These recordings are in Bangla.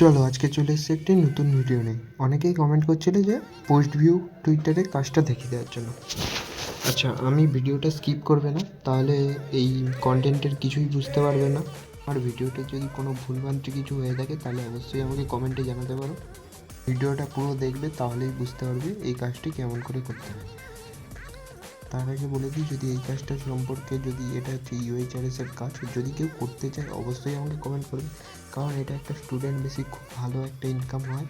চলো, আজকে চলে এসেছি একটি নতুন ভিডিও নিয়ে। অনেকেই কমেন্ট করছিলে যে পোস্ট ভিউ টুইটারে কাজটা দেখে দেওয়ার জন্য। আচ্ছা আমি ভিডিওটা স্কিপ করবে না, তাহলে এই কন্টেন্টের কিছুই বুঝতে পারবে না। আর ভিডিওতে যদি কোনো ভুলভ্রান্তি কিছু হয়ে থাকে, তাহলে অবশ্যই আমাকে কমেন্টে জানাতে পারো। ভিডিওটা পুরো দেখবে, তাহলেই বুঝতে পারবে এই কাজটি কেমন করে করতে হবে তার আগে বলে দিই, যদি এই কাজটা সম্পর্কে যদি এটা হচ্ছে ইউএইচআরএস এর কাজ, যদি কেউ করতে চায়, অবশ্যই আমাকে কমেন্ট করবে কারণ এটা একটা স্টুডেন্ট বেশি খুব ভালো একটা ইনকাম হয়।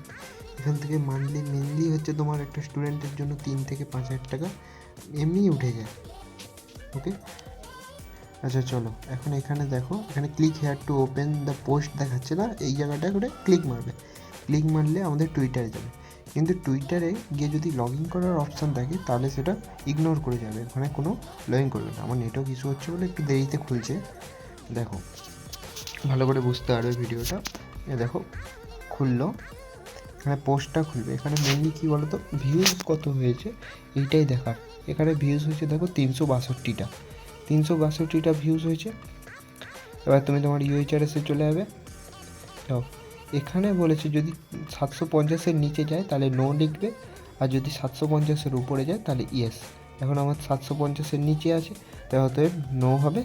এখান থেকে মান্থলি মেনলি হচ্ছে তোমার একটা স্টুডেন্টের জন্য তিন থেকে পাঁচ হাজার টাকা এমনিই উঠে যায়। ওকে আচ্ছা চলো। এখন এখানে দেখো, এখানে click here to open the post দেখাচ্ছে না, এই জায়গাটা করে ক্লিক মারবে। ক্লিক মারলে আমাদের টুইটারে যাবে। কিন্তু টুইটারে গিয়ে যদি লগ ইন করার অপশান থাকে, তাহলে সেটা ইগনোর করে যাবে। ওখানে কোনো লগ ইন করবে না। আমার নেটওয়ার্ক ইস্যু হচ্ছে বলে একটু দেরিতে খুলছে। দেখো, ভালো করে বুঝতে পারবে ভিডিওটা। এ দেখো, খুললো। এখানে পোস্টটা খুলবে। এখানে মেনলি কী বলো তো ভিউজ কত হয়েছে? এইটাই দেখার। এখানে ভিউজ হয়েছে দেখো তিনশো বাষট্টিটা। তিনশো বাষট্টিটা ভিউজ হয়েছে। এবার তুমি তোমার ইউএইচআরএসে চলে যাবে। এখানে বলেছে যদি সাতশো পঞ্চাশের নিচে যায়, তাহলে নো লিখবে। আর যদি সাতশো পঞ্চাশের উপরে যায়, তাহলে ইয়েস এখন আমার সাতশো পঞ্চাশের নিচে আছে তাই অতএব নো হবে।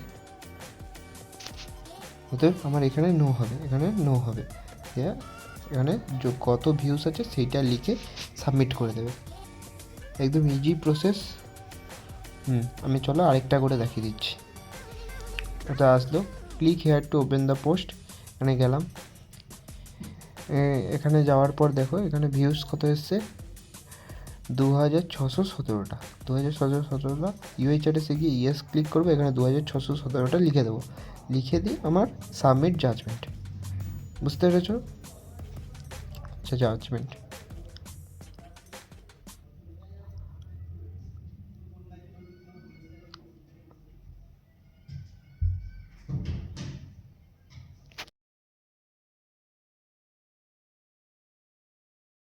অতএব আমার এখানে নো হবে, এখানে নো হবে। এখানে কত ভিউস আছে, সেইটা লিখে সাবমিট করে দেবে। একদম ইজি প্রসেস হুম, আমি চলো আরেকটা করে দেখিয়ে দিচ্ছি। এটা আসলো। Click here to open the post এখানে গেলাম। এখানে যাওয়ার পর দেখো, এখানে ভিউস কত এসছে? দু হাজার ছশো সতেরোটা। দু হাজার ছশো সতেরোটা। ইউএইচআরএসে গিয়ে ইয়েস ক্লিক করব, এখানে দু হাজার ছশো সতেরোটা লিখে দেবো। লিখে দিই আমার সাবমিট জাজমেন্ট বুঝতে পেরেছ? আচ্ছা জাজমেন্ট